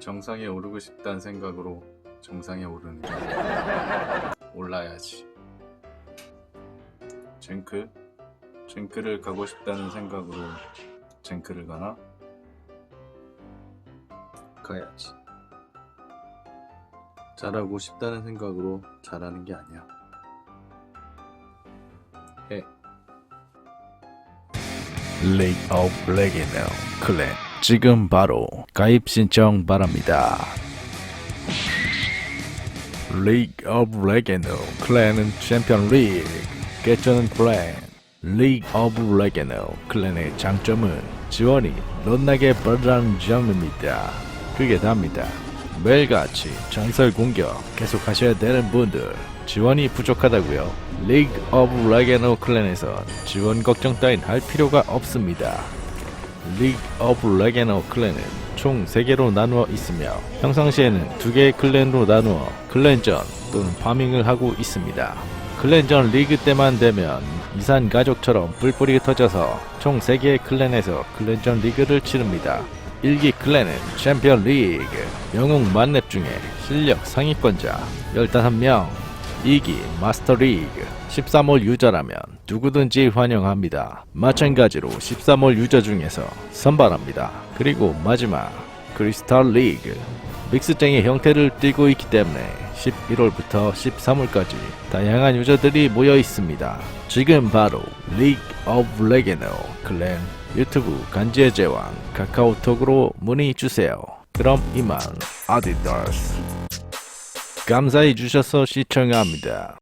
정상에 오르고 싶다는 생각으로 정상에 오르는 게 올라야지. 젠크? 젠크를 가고 싶다는 생각으로 젠크를 가나? 가야지. 잘하고 싶다는 생각으로 잘하는 게 아니야. 해. League of Legends 클랜 지금 바로 가입 신청 바랍니다. League of Legends 클랜은 챔피언 리그 개쩌는 플랜 League of Legends 클랜의 장점은 지원이 런나게 빠르다는 점입니다. 그게 답니다. 매일같이 전설 공격 계속 하셔야 되는 분들 지원이 부족하다고요? League of Legends 클랜에선 지원 걱정 따윈 할 필요가 없습니다. League of Legends 클랜은 총 3개로 나누어 있으며 평상시에는 2개의 클랜으로 나누어 클랜전 또는 파밍을 하고 있습니다. 클랜전 리그 때만 되면 이산 가족처럼 뿔뿔이 터져서 총 3개의 클랜에서 클랜전 리그를 치릅니다. 1기 클랜은 챔피언 리그, 영웅 만렙 중에 실력 상위권자 15명, 2기 마스터 리그 13월 유저라면 누구든지 환영합니다. 마찬가지로 13월 유저 중에서 선발합니다. 그리고 마지막 크리스탈 리그 믹스쟁이 형태를 띠고 있기 때문에 11월부터 13월까지 다양한 유저들이 모여 있습니다. 지금 바로 리그 오브 레게노 클랜 유튜브 간지의 제왕 카카오톡으로 문의 주세요. 그럼 이만 아디다스 감사해 주셔서 시청합니다.